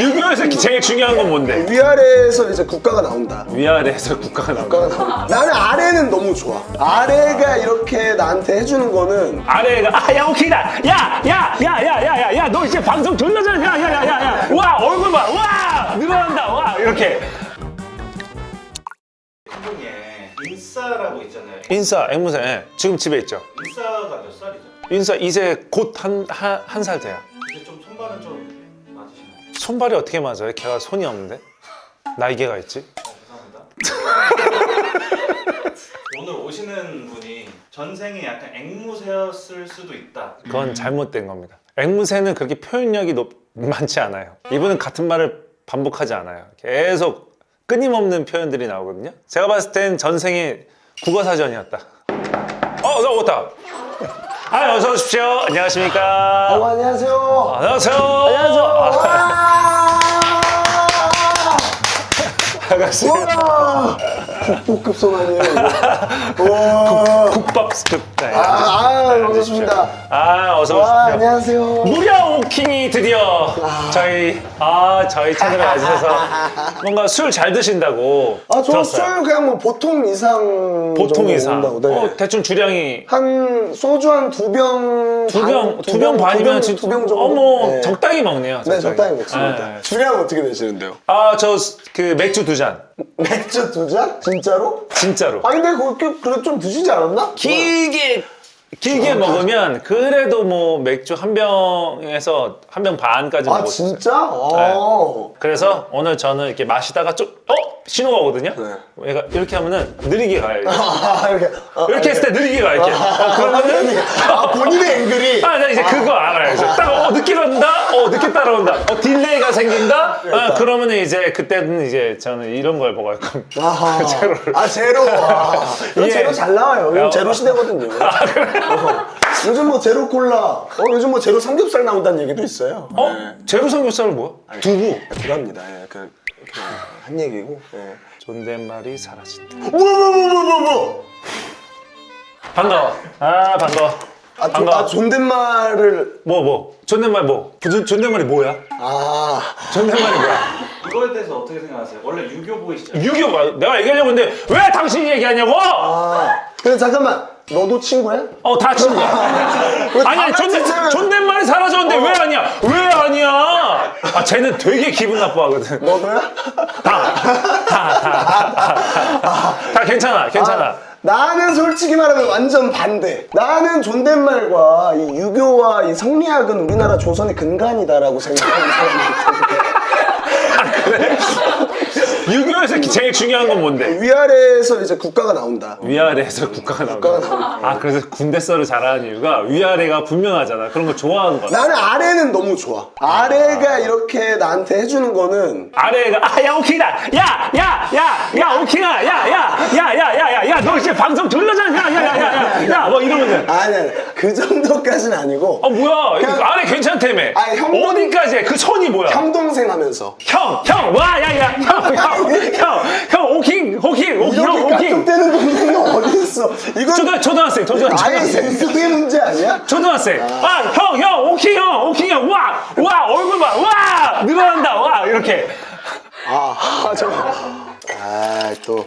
6.25 새끼 음. 제일 중요한 건 뭔데? 네, 위아래에서 이제 국가가 나온다. 위아래에서 국가가 나온 거. 국가가 나온다. 나는 아래는 너무 좋아. 아래가 이렇게 나한테 해주는 거는 아래가 아야 오케이다. 야 야 야 야 야 야 야 너 이제 방송 졸려잖아. 야야 야 야 야. 와 얼굴 봐. 와 늘어난다. 와 이렇게. 예, 인싸라고 있잖아요. 인싸 앵무새 예. 지금 집에 있죠. 인싸가 몇 살이죠? 인싸 이제 곧 한 한 살 돼요. 이제 좀 손발은 좀 손발이 어떻게 맞아요? 걔가 손이 없는데? 날개가 있지? 아, 죄송합니다. 오늘 오시는 분이 전생에 약간 앵무새였을 수도 있다. 그건 잘못된 겁니다. 앵무새는 그렇게 표현력이 높, 많지 않아요. 이분은 같은 말을 반복하지 않아요. 계속 끊임없는 표현들이 나오거든요. 제가 봤을 땐 전생에 국어사전이었다. 어, 나 왔다 아, 어서 오십시오 안녕하십니까 어, 안녕하세요. 안녕하세요. 안녕하세요. 와! 반갑습니다. 와! 국보급? 와! 국밥 스급. 네. 아, 아, 반갑습니다. 아, 어서 와, 오십시오. 안녕하세요. 무려 오킹이 드디어 저희 아 저희 채널에 와주셔서 뭔가 술 잘 드신다고 아, 저 들었어요. 술 그냥 뭐 보통 이상 보통 정도 이상. 먹는다고, 네. 어, 대충 주량이 한 소주 한 두 병, 두 병, 두 병 반이면 진짜 두병 정도. 어머 네. 적당히 먹네요. 네, 적당히 먹습니다. 네. 주량 어떻게 되시는데요? 아, 저 그 맥주 두 잔. 맥주 두 잔? 진짜로? 진짜로. 아 근데 그렇게 그래 좀 드시지 않았나? 길게 길게 먹으면 그래도 뭐 맥주 한 병에서 한 병 반까지 아 먹을 수 있어요. 진짜? 어. 그래서 오늘 저는 이렇게 마시다가 좀 어? 신호가 오거든요. 네. 얘가 이렇게 하면은 느리게 가요. 이렇게, 아 이렇게 아, 이렇게 했을 때 느리게 가 이렇게. 어, 그러면은 아 본인의 앵글이 아, 나 이제 그거 알아요. 이제 딱 어, 늦게 간다. 어, 늦게 따라온다. 어, 딜레이가 생긴다. 아, 그러면은 이제 그때는 이제 저는 이런 걸 먹을 겁니다. 아하. 제로를. 아 제로 아, 이거 예. 제로 잘 나와요 요즘 어. 제로 시대거든요 어. 요즘 뭐 제로 콜라 어, 요즘 뭐 제로 삼겹살 나온다는 얘기도 있어요 어? 제로 삼겹살은 뭐야? 두부. 그겁니다 예, 그, 그, 한 얘기고 예. 존댓말이 사라진다. 뭐야 뭐야 뭐야 뭐야 뭐 반가워. 아, 반가워. 아, 조, 반가워. 아 존댓말을 뭐, 뭐. 존댓말 뭐? 존, 존댓말이 뭐야? 아 존댓말이 뭐야? 이거에 대해서 어떻게 생각하세요? 원래 유교보이시잖아요. 유교가 내가 얘기하려고 했는데 왜 당신이 얘기하냐고? 아, 근데 잠깐만 너도 친구야? 어, 다 친구야. 왜 아니, 다 아니 존댓, 같이 존댓말이 사라졌는데 왜 아니야? 왜 아니야? 아, 쟤는 되게 기분 나빠하거든. 너도야? 다, 다, 다, 다, 다. 다 괜찮아, 괜찮아. 아, 나는 솔직히 말하면 완전 반대. 나는 존댓말과 이 유교와 이 성리학은 우리나라 조선의 근간이다라고 생각하는 사람이기 유교에 서 제일 중요한 건 뭔데? 위아래에서 이제 국가가 나온다. 위아래에서 국가가 나온다. 국가가 나온다. 아, 그래서 군대 썰을 잘하는 이유가 위아래가 분명하잖아. 그런 거 좋아하는 거야. 나는 아래는 너무 좋아. 아래가 이렇게 나한테 해주는 거는 아래가 아야 오킹이다 야야야야 오킹아 야야야야야야야 너 이제 방송 잘해 야야야야야 뭐 이러면은 아니 아니 그 정도까지는 아니고 아 뭐야 이거 아래 괜찮다며 아니, 형도- 어디까지 해? 그 선이 뭐야 형 동생 하면서 형 형 와 야 야 형 형형 오킹 오킹 오킹 형 이렇게 오킹 깍둑대는 동생이 어디 있어? 이건 초등 초등학생 초등 아예 초등학생 인성의 문제 아니야? 초등학생 아 형형 오킹 형 오킹 형 와 와 얼굴 봐 와 늘어난다 와 이렇게 아, 저. 아, 또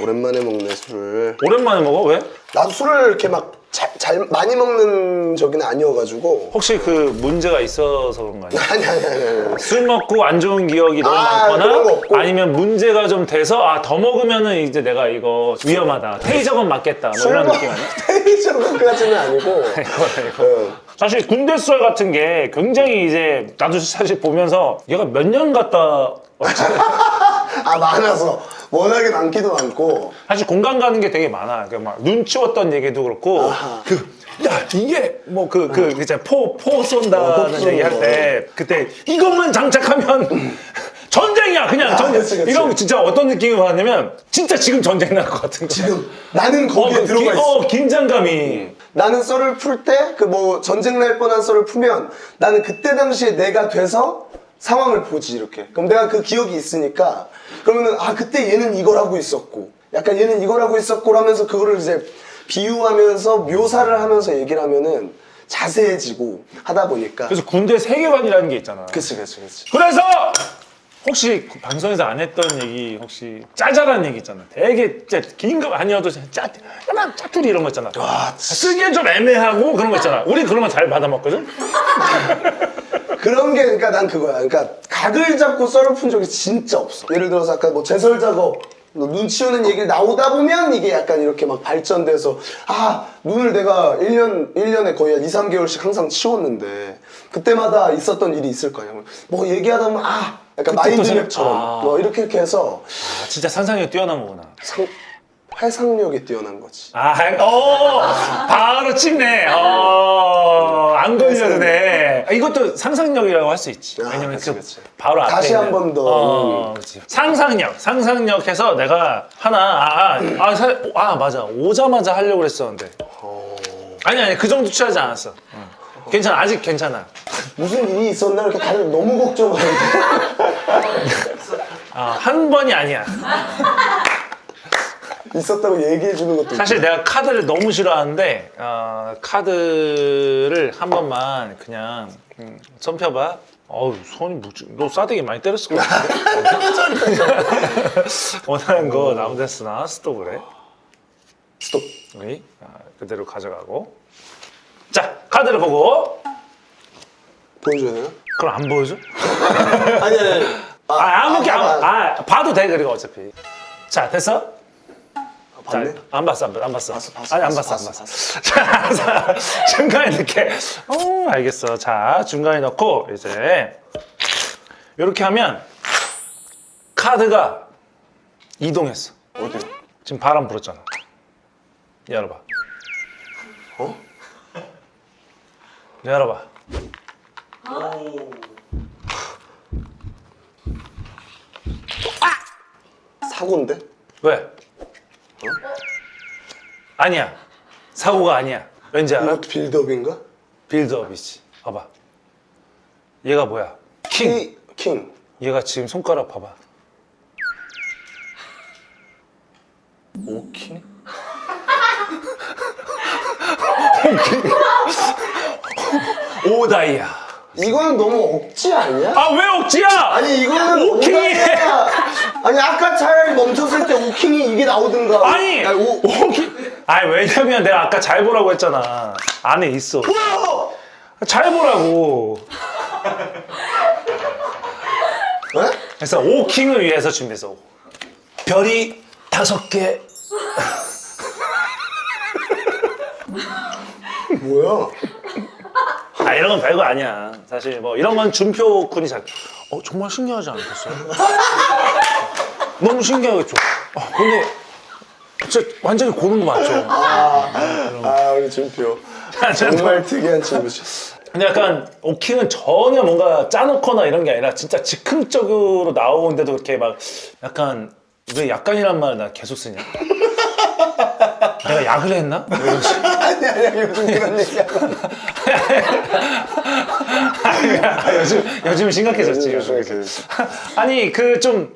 오랜만에 먹네 술을. 오랜만에 먹어 왜? 나도 술을 이렇게 막 잘 많이 먹는 적은 아니어가지고. 혹시 그 문제가 있어서 그런 거 아니야? 아니 아니 아니. 아니. 술 먹고 안 좋은 기억이 너무 아, 그런 거 많거나. 아니면 문제가 좀 돼서 아 더 먹으면은 이제 내가 이거 위험하다 테이저건 맞겠다 뭐 이런 느낌 아니야? 테이저까지는 아니고. 어. 사실 군대 썰 같은 게 굉장히 이제 나도 사실 보면서 얘가 몇 년 갔다? 아 많아서 워낙에 많기도 많고. 사실 공감 가는 게 되게 많아. 그막 눈치웠던 얘기도 그렇고 그 야 이게 뭐 그 그 이제 포포 어, 쏜다는 포 쏘는 얘기할 거. 때 그때 이것만 장착하면 전쟁이야 그냥 전쟁 그치, 그치. 이런 거 진짜 어떤 느낌이 받냐면 진짜 지금 전쟁 날 것 같은 거 지금 나는 거기에 어, 들어가 기- 있어. 어, 긴장감이 나는 썰을 풀 때 그 뭐 전쟁 날 뻔한 썰을 풀면 나는 그때 당시에 내가 돼서 상황을 보지 이렇게 그럼 내가 그 기억이 있으니까 그러면은 아 그때 얘는 이걸 하고 있었고 약간 얘는 이걸 하고 있었고 하면서 그거를 이제 비유하면서 묘사를 하면서 얘기를 하면은 자세해지고 하다 보니까 그래서 군대 세계관이라는 게 있잖아 그치 그치 그치 그래서 혹시 그 방송에서 안 했던 얘기 혹시 짜잘한 얘기 있잖아. 되게 긴거 아니어도 짜, 막 짜투리 이런 거 있잖아. 쓰기엔 좀 애매하고 그런 거 있잖아. 우리 그런 거 잘 받아 먹거든. 그런 게 그러니까 난 그거야. 그러니까 각을 잡고 썰을 푼 적이 진짜 없어. 예를 들어서 아까 뭐 제설 작업 뭐눈 치우는 얘기를 나오다 보면 이게 약간 이렇게 막 발전돼서 아 눈을 내가 1년 1년에 거의 한 2, 3개월씩 항상 치웠는데 그때마다 있었던 일이 있을 거야. 뭐 얘기하다 보면 아 약간 마인드맵처럼 아. 뭐 이렇게 이렇게 해서 아, 진짜 상상력이 뛰어난 거구나. 상, 회상력이 뛰어난 거지. 아, 어, 바로 찝네. 어, 안 걸려드네. 아, 이것도 상상력이라고 할 수 있지. 아, 왜냐면 그치, 그 그치. 바로 앞에 다시 있는- 한 번 더. 어. 상상력, 상상력 해서 내가 하나, 아, 아, 아, 사- 아, 맞아. 오자마자 하려고 그랬었는데. 아니, 아니, 그 정도 취하지 않았어. 응. 괜찮아, 아직 괜찮아. 무슨 일이 있었나 이렇게 다들 너무 걱정하는데. 아, 한 번이 아니야. 있었다고 얘기해 주는 것도 사실 내가 카드를 너무 싫어하는데 어, 카드를 한 번만 그냥 음, 손 펴봐. 어우 손이 무지 너 싸대기 많이 때렸을 것 같은데 원하는 거 나무데스나 스톱을 해 스톱. 우리 아, 그대로 가져가고 자 카드를 보고 보여줘야 되나? 그럼 안 보여줘? 아니 아니. 아니. 아, 아무게 아, 아, 아, 아, 봐도 돼 그리고 어차피 자 됐어? 자, 봤네? 안 봤어, 안 봤어, 안 봤어. 봤어, 봤어, 아니, 안 봤어, 봤어, 안 봤어. 자, 자, 중간에 이렇게. 어, 알겠어. 자, 중간에 넣고, 이제. 이렇게 하면, 카드가 이동했어. 어디? 지금 바람 불었잖아. 열어봐. 어? 열어봐. 사고인데? 왜? 아니야. 사고가 아니야. 왠지 알아? 이것도 빌드업인가? 빌드업이지. 봐봐. 얘가 뭐야? 킹. 키, 킹. 얘가 지금 손가락 봐봐. 오킹? 오다이야. 이거는 너무 억지 아니야? 아 왜 억지야? 아니 이거는 오킹이! 아니 아까 차라리 멈췄을 때 오킹이 이게 나오든가 아니 아니, 오. 아니 왜냐면 내가 아까 잘 보라고 했잖아. 안에 있어. 뭐야? 잘 보라고. 에? 그래서 오킹을 위해서 준비했어. 별이 다섯 개. 뭐야? 아 이런 건 별거 아니야. 사실 뭐 이런 건 준표 군이 잘. 어 정말 신기하지 않겠어요? 너무 신기하겠죠. 아, 근데 진짜 완전히 고른 거 맞죠? 아 우리 준표 정말 특이한 친구지 근데 약간 오킹은 전혀 뭔가 짜놓거나 이런 게 아니라 진짜 즉흥적으로 나오는데도 그렇게 막 약간 왜 약간이란 말나 계속 쓰냐? 내가 약을 했나? 뭐 이런 식. 아니 아니 요즘 그런 얘기 안 아, 요즘 요즘 심각해졌지. 요즘. 아니 그 좀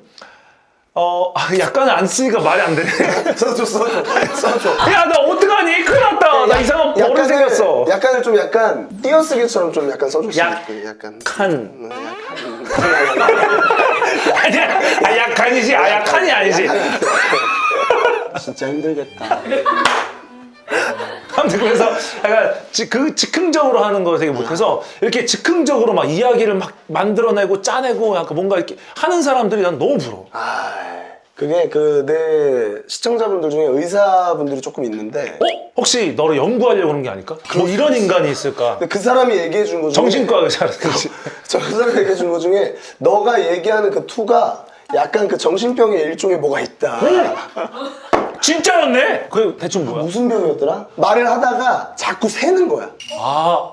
어, 아, 약간을 안 쓰니까 말이 안 되네. 써줘 써줘 써줘 야, 나 어떡하니? 큰일 났다. 나 이상한 버릇 생겼어. 약간을 좀 약간 띄어쓰기처럼 좀 약간 써줬으면 약- 좋겠- 약간 칸. 음, 약간 아니야. 아, 약간이지. 아, 약간이 아니지. 진짜 힘들겠다 아무튼 그래서 약간 지- 그 즉흥적으로 하는 거 되게 못해서 이렇게 즉흥적으로 막 이야기를 막 만들어내고 짜내고 약간 뭔가 이렇게 하는 사람들이 난 너무 부러워. 아 그게 그 내 시청자분들 중에 의사분들이 조금 있는데 어? 혹시 너를 연구하려고 그런 게 아닐까? 뭐 이런 인간이 있을까? 근데 그 사람이 얘기해 준 거 중에 정신과 의사라 그렇지. 저 그 사람이 얘기해 준 거 중에 너가 얘기하는 그 투가 약간 그 정신병의 일종의 뭐가 있다 진짜였네? 그게 대충 뭐야? 무슨 병이었더라? 말을 하다가 자꾸 새는 거야 아,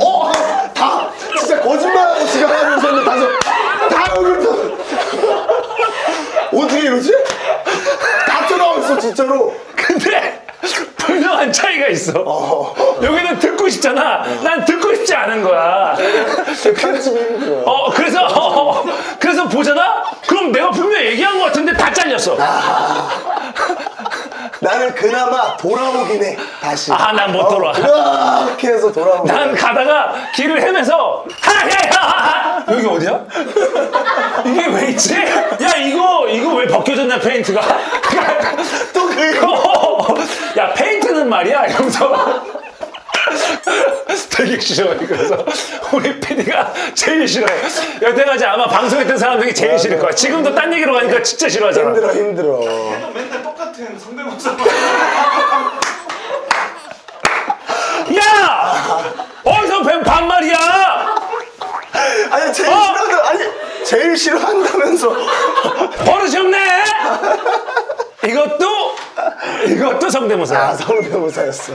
어? 다 진짜 거짓말하고 지가 하는 소리 다서 다 여기서 어떻게 이러지? 다 들어가 있어 진짜로 근데 분명한 차이가 있어. 어. 여기는 듣고 싶잖아. 난 듣고 싶지 않은 거야. 편집이 힘들어 어, 그래서, 어, 그래서 보잖아? 그럼 내가 분명 얘기한 것 같은데 다 잘렸어. 나는 그나마 돌아오긴 해. 다시. 아, 난 못 돌아. 어, 그렇게 해서 돌아오고. 난 가다가 길을 헤매서 하야야 여기 어디야? 이게 왜 있지? 야 이거 이거 왜 벗겨졌냐 페인트가? 또 그거. 야 페인트는 말이야 이러면서. 되게 싫어해 그래서 우리 PD가 제일 싫어해 여태까지 아마 방송했던 사람 중에 제일 싫을 거야 지금도 딴 얘기로 가니까 진짜 싫어하잖아 힘들어 힘들어. 또 맨날 똑같은 성대모사. 야 어디서 뵌 반말이야 아니 제일 어? 싫어하는 아니 제일 싫어한다면서. 버릇이 없네 이것도 이것도 성대모사야 아 성대모사였어.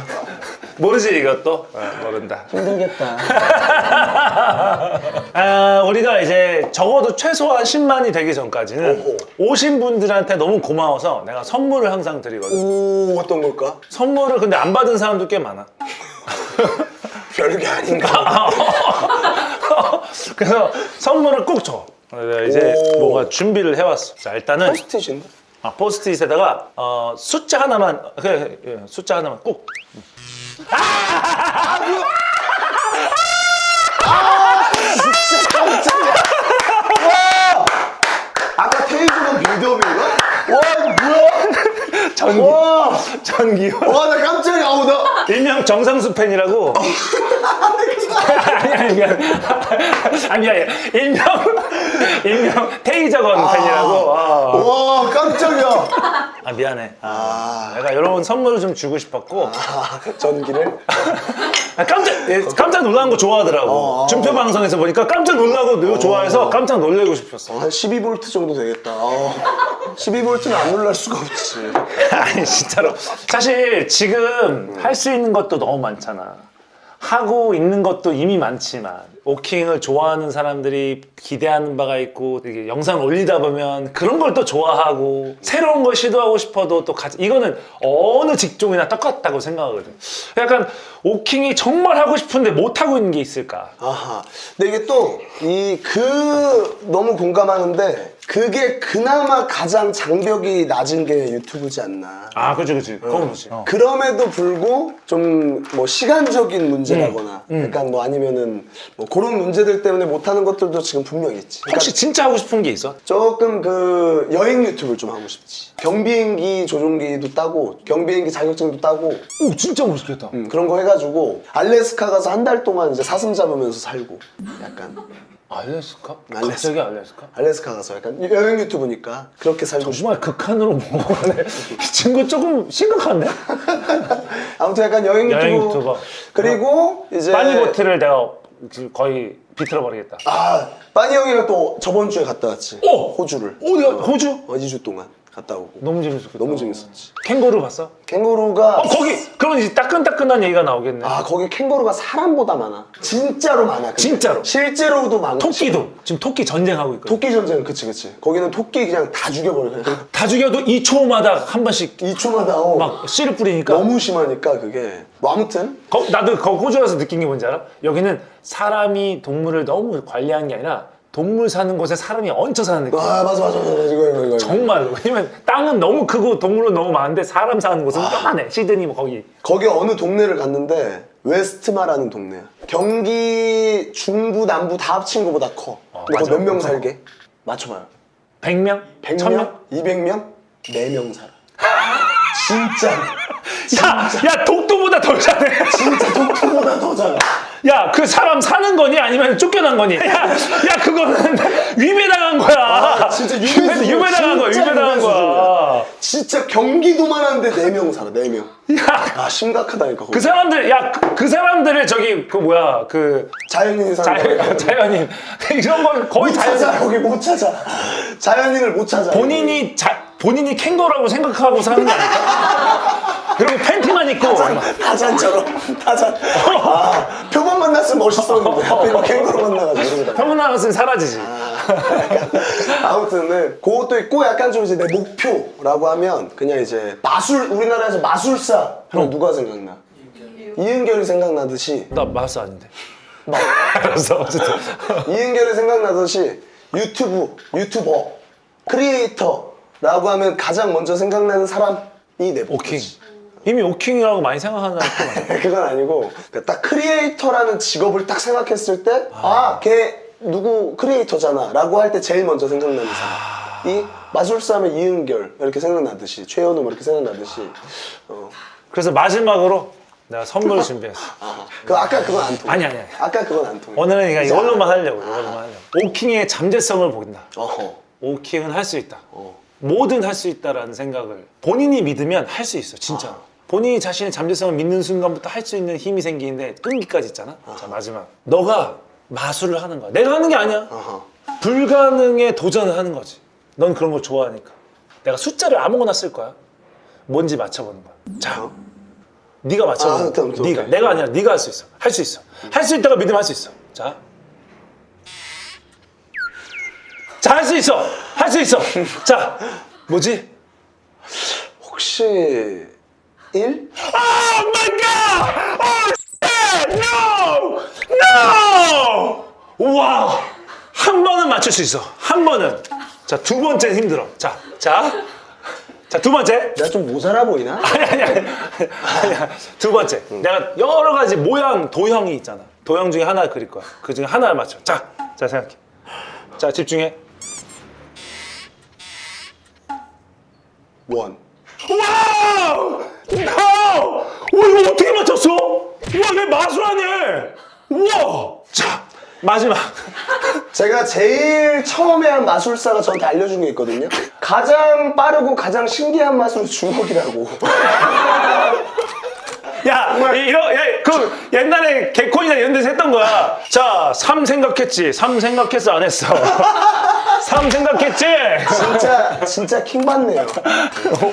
모르지 이것도 어, 모른다 힘들겠다. 아, 우리가 이제 적어도 최소한 10만이 되기 전까지는 오신 분들한테 너무 고마워서 내가 선물을 항상 드리거든. 오 어떤 걸까? 선물을 근데 안 받은 사람도 꽤 많아. 별게 아닌가. 그래서 선물을 꼭 줘. 내가 이제 오. 뭔가 준비를 해왔어. 자, 일단은 포스트잇인데? 아, 포스트잇에다가 어, 숫자 하나만, 그래, 예, 숫자 하나만 꼭. 아까 테이블은 빌드업인가? 와 이거 뭐야? 전기, 와! 전기요. 와 나 깜짝이야. 아우 나. 일명 정상수 팬이라고. 아니 아니 아니 아니 아니 일명 일명 테이저건 팬이라고. 아, 와 깜짝이야. 아, 미안해. 아, 아, 내가 이런 선물을 좀 주고 싶었고 아 전기를. 아, 깜짝 예, 깜짝 놀란 거 좋아하더라고. 어, 어. 준표 방송에서 보니까 깜짝 놀라고 이거 좋아해서 깜짝 놀래고 싶었어. 한 12V 정도 되겠다. 어. 12V는 안 놀랄 수가 없지. 아니 진짜로 사실 지금 할 수 있는 것도 너무 많잖아. 하고 있는 것도 이미 많지만 오킹을 좋아하는 사람들이 기대하는 바가 있고 이게 영상 올리다 보면 그런 걸 또 좋아하고 새로운 걸 시도하고 싶어도 또 같이 이거는 어느 직종이나 똑같다고 생각하거든. 약간 오킹이 정말 하고 싶은데 못 하고 있는 게 있을까? 아하. 근데 이게 또 이 그 너무 공감하는데 그게 그나마 가장 장벽이 낮은 게 유튜브지 않나. 아 그치 그치 그건 그치. 어. 그럼에도 불구 좀 뭐 시간적인 문제라거나 음, 약간 뭐 아니면은 뭐 그런 문제들 때문에 못하는 것들도 지금 분명 있지. 그러니까 혹시 진짜 하고 싶은 게 있어? 조금 그 여행 유튜브를 좀 하고 싶지. 경비행기 조종기도 따고 경비행기 자격증도 따고 오 진짜 멋있겠다. 음, 그런 거 해가지고 알래스카 가서 한 달 동안 이제 사슴 잡으면서 살고 약간 알래스카? 알래스카. 갑자기 알래스카? 알래스카 가서 약간 여행 유튜브니까 그렇게 살고 싶어. 정말 극한으로 먹어네. 이 친구 조금 심각한데? 아무튼 약간 여행 유튜브. 여행 유튜버. 그리고 이제 빠니보트를 내가 지금 거의 비틀어 버리겠다. 아 빠니 형이랑 또 저번 주에 갔다 왔지. 오! 호주를. 어디야? 호주? 어, 2주 동안 갔다 오고. 너무 재밌었겠다. 너무 재밌었지. 캥거루 봤어? 캥거루가 어 거기 그럼 이제 따끈따끈한 얘기가 나오겠네. 아 거기 캥거루가 사람보다 많아. 진짜로 많아. 근데. 진짜로? 실제로도 많고. 토끼도 지금 토끼 전쟁하고 있거든. 토끼 전쟁 그치 그치. 거기는 토끼 그냥 다 죽여버려. 그냥 다 죽여도 2초마다 한 번씩 2초마다 어, 막 씨를 뿌리니까. 너무 심하니까 그게. 뭐 아무튼 거- 나도 거 호주 가서 느낀 게 뭔지 알아? 여기는 사람이 동물을 너무 관리하는 게 아니라 동물 사는 곳에 사람이 얹혀 사는 느낌. 아 맞아 맞아 맞아 이거 이거 이거. 정말로. 왜냐면 땅은 너무 크고 동물은 너무 많은데 사람 사는 곳은 아. 요만해. 시드니 뭐 거기. 거기 어느 동네를 갔는데 웨스트마라는 동네야. 경기 중부 남부 다 합친 것보다 커. 근데 맞아. 거몇 명 엄청 살게? 맞춰봐요. 100명? 100명? 200명? 4명 살아. 진짜 야, 야 독도보다 덜 사네. 진짜 독도보다 더 작아. 야, 그 사람 사는 거니 아니면 쫓겨난 거니? 야, 야 그거는 위배당한 거야. 아, 진짜 유배 수준, 위배당한 거야. 진짜 위배당한 유배 거야. 진짜 경기도만 하는데 4명 살아 4명. 야, 아 심각하다니까 거기. 그 사람들, 야, 그, 그 사람들을 저기 그 뭐야, 그 자연인 사는 자, 자연 인 이런 걸 거의 못 찾아 자연. 거기 못 찾아. 자연인을 못 찾아. 본인이 자, 본인이 캥거라고 생각하고 사는 거 아닐까? 그리고 팬 티만 입고 타잔처럼 타잔. 아 표범 만났으면 멋있었는데 하필 막 캥거루 만나가지고. 평균 나갔으면 사라지지. 아무튼 네, 그것도 있고 약간 좀 이제 내 목표라고 하면 그냥 이제 마술 우리나라에서 마술사 그럼 누가 생각나? 이은결이 생각나듯이 나 마스 아닌데. 알았어, 어쨌든. 이은결이 생각나듯이 유튜브 유튜버 크리에이터라고 하면 가장 먼저 생각나는 사람이 내. 목표지. 이미 오킹이라고 많이 생각하는 사람 또 많아. 그건 아니고 그러니까 딱 크리에이터라는 직업을 딱 생각했을 때아걔 누구 크리에이터잖아 라고 할 때 제일 먼저 생각나는 사람 이 마술사하면 이은결 이렇게 생각나듯이 최현우 뭐 이렇게 생각나듯이 어. 그래서 마지막으로 내가 선물을 준비했어. 아, 그 아까 그건 안 통해 아니, 아니, 아니. 아까 그건 안 통해 오늘은 그냥 이제 이걸로만 하려고. 이걸로만 하려고. 오킹의 잠재성을 본다. 어허 오킹은 할 수 있다. 어. 뭐든 할 수 있다라는 생각을 본인이 믿으면 할 수 있어 진짜로 본인이 자신의 잠재성을 믿는 순간부터 할 수 있는 힘이 생기는데 끈기까지 있잖아. 자 마지막. 너가 마술을 하는 거야. 내가 하는 게 아니야. 어허. 불가능에 도전을 하는 거지. 넌 그런 걸 좋아하니까. 내가 숫자를 아무거나 쓸 거야. 뭔지 맞춰보는 거야. 자 어? 네가 맞춰보는 아, 거야. 오케이, 네가. 오케이. 내가 아니라 네가 할 수 있어. 할 수 있어. 할 수 있다가 믿으면 할 수 있어. 자. 자, 할 수 있어! 할 수 있어! 자, 뭐지? 혹시 1? Oh my god! Oh shit! No! No! 우와! 한 번은 맞출 수 있어. 한 번은. 자, 두 번째는 힘들어. 자, 자. 자, 두 번째. 내가 좀 모자라 보이나? 아니, 아니, 아니. 두 번째. 내가 여러 가지 모양, 도형이 있잖아. 도형 중에 하나 그릴 거야. 그 중에 하나를 맞춰. 자, 자, 생각해. 자, 집중해. 원 와우! 와우! 와, 이거 어떻게 맞췄어? 와, 내 마술하네! 우와! 자, 마지막. 제가 제일 처음에 한 마술사가 저한테 알려준 게 있거든요 가장 빠르고 가장 신기한 마술은 주먹이라고 야, 이- 이러, 야, 그 옛날에 개콘이나 이런 데서 했던 거야. 자, 3 생각했지. 3 생각했어, 안 했어. 3 생각했지? 진짜 진짜 킹 받네요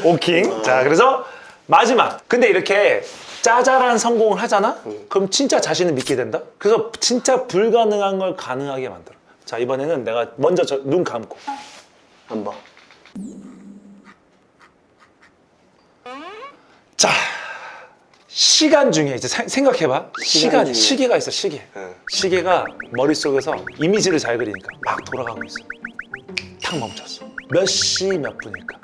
오킹. 자, 그래서 마지막. 근데 이렇게 짜잘한 성공을 하잖아? 그럼 진짜 자신을 믿게 된다? 그래서 진짜 불가능한 걸 가능하게 만들어. 자, 이번에는 내가 먼저 저 눈 감고. 한번 자, 시간 중에 이제 생- 생각해봐. 시간, 중에. 시계가 있어, 시계. 네. 시계가 머릿속에서 이미지를 잘 그리니까 막 돌아가고 있어. 탁 멈췄어. 몇 시 몇 분일까?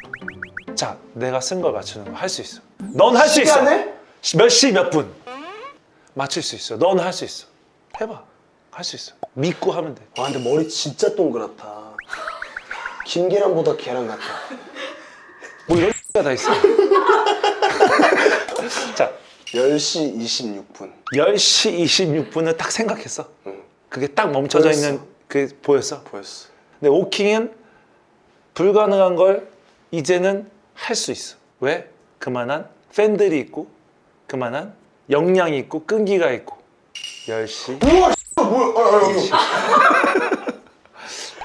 자, 내가 쓴 걸 맞추는 거 할 수 있어. 넌 할 수 있어. 시간을? 몇시 몇 분. 맞출 수 있어. 넌 할 수 있어. 해봐. 할 수 있어. 믿고 하면 돼. 아 근데 머리 진짜 동그랗다 김계란보다 계란 같아 뭐 이런 X가 다 있어. 자, 10시 26분 10시 26분을 딱 생각했어. 그게 딱 멈춰져 보였어. 있는 그 보였어. 보였어 근데 오킹은 불가능한 걸 이제는 할 수 있어. 왜? 그만한 팬들이 있고, 그만한 역량이 있고, 끈기가 있고. 10시 우와 씨, 뭐야 아, 아, 아,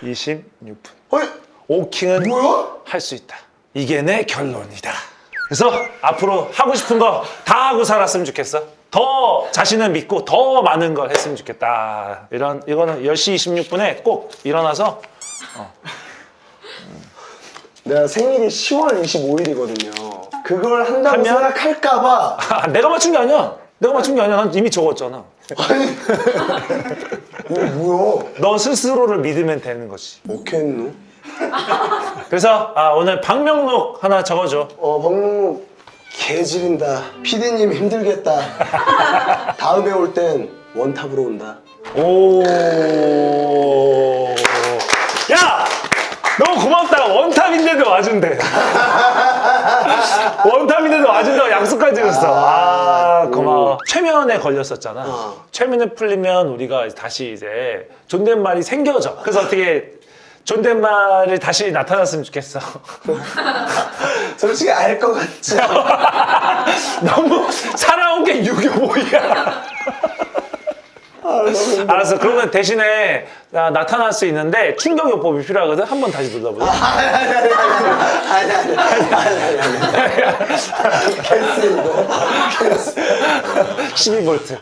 26분. 아. 아니 오킹은 뭐야? 할 수 있다. 이게 내 결론이다. 그래서 앞으로 하고 싶은 거 다 하고 살았으면 좋겠어. 더 자신을 믿고 더 많은 걸 했으면 좋겠다. 이런 이거는 10시 26분에 꼭 일어나서 내가 생일이 10월 25일이거든요 그걸 한다고 하면? 생각할까봐 아, 내가 맞춘 게 아니야. 내가 맞춘 게 아니야. 난 이미 적었잖아. 아니 이거 뭐야 너 스스로를 믿으면 되는 거지. 어케했노? 그래서 아, 오늘 방명록 하나 적어줘. 어 박명록 개지린다 피디님 힘들겠다 다음에 올 땐 원탑으로 온다 오. 야! 너무 고맙다. 원탑인데도 와준대. 원탑인데도 와준다고 약속까지 줬어. 아, 고마워. 최면에 걸렸었잖아. 어. 최면에 풀리면 우리가 다시 이제 존댓말이 생겨져. 그래서 어떻게 존댓말이 다시 나타났으면 좋겠어. 솔직히 알 것 같지? 너무 살아온 게 유교보이야. 아. 알았어. 그러면 대신에 나, 나타날 수 있는데 충격요법이 필요하거든. 한 번 다시 눌러보자. 아니 아니 아니 아니 아니 아니 아니 아니 캔슬 이거 캔슬 12볼트.